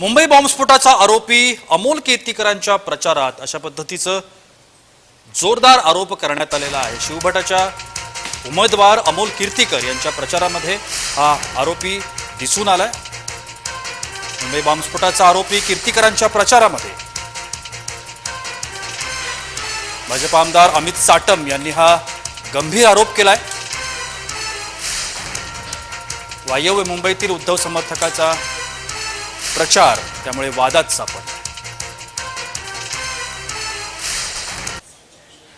मुंबई बॉम्बस्फोटाचा आरोपी अमोल केतकीकरांच्या प्रचारात अशा पद्धतीचं जोरदार आरोप करण्यात आलेला आहे. शिवभटाच्या उमेदवार अमोल कीर्तीकर यांच्या प्रचारामध्ये हा आरोपी दिसून आलाय. मुंबई बॉम्बस्फोटाचा आरोपी कीर्तीकरांच्या प्रचारामध्ये. भाजप आमदार अमित साटम यांनी हा गंभीर आरोप केलाय. वायव्य मुंबईतील उद्धव समर्थकाचा प्रचार त्यामुळे वादात सापडला.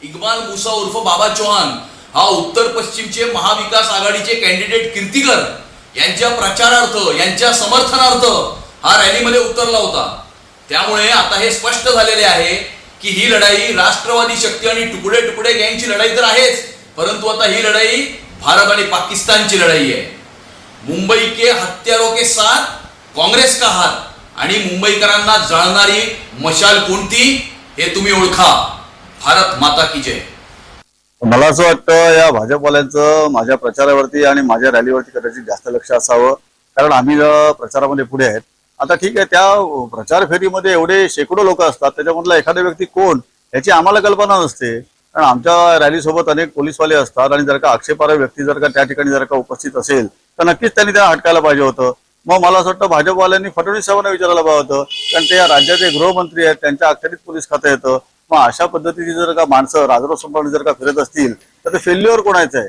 इक्बाल मुसा उर्फ बाबा चौहान हा उत्तर पश्चिमचे महाविकास आघाडीचे कॅन्डिडेट कीर्तिकर. यांच्या प्रचारार्थ यांच्या समर्थनार्थ हा रॅलीमध्ये उतरला होता. त्यामुळे आता हे स्पष्ट झालेले आहे की ही लढाई राष्ट्रवादी शक्ती आणि तुकडे तुकडे गँगची लढाई तर आहेच परंतु आता ही लढाई भारत आणि पाकिस्तानची लढाई आहे. मुंबई के हत्यारों के साथ काँग्रेस का आहात आणि मुंबईकरांना जळणारी मशाल कोणती हे तुम्ही ओळखा. भारत माता की जय. मला असं वाटतं या भाजपवाल्यांचं माझ्या प्रचारावरती आणि माझ्या रॅलीवरती कदाचित जास्त लक्ष असावं. कारण आम्ही प्रचारामध्ये पुढे आहेत आता ठीक आहे त्या प्रचार फेरीमध्ये एवढे शेकडो लोक असतात त्याच्यामधला एखादा व्यक्ती कोण याची आम्हाला कल्पना नसते. कारण आमच्या रॅलीसोबत अनेक पोलीसवाले असतात आणि जर का आक्षेपार्ह व्यक्ती जर का त्या ठिकाणी जर का उपस्थित असेल तर नक्कीच त्यांनी त्या हटकायला पाहिजे होतं. मग मला असं वाटतं भाजपवाल्यांनी फडणवीस साहेबांना विचारायला पाहिजे होतं. कारण ते या राज्याचे गृहमंत्री आहेत त्यांच्या अखेरीत पोलीस खातं येतं. मग अशा पद्धतीची जर का माणसं राजरोस संपवून जर का फिरत असतील तर ते फेल्युअर कोणाचं आहे?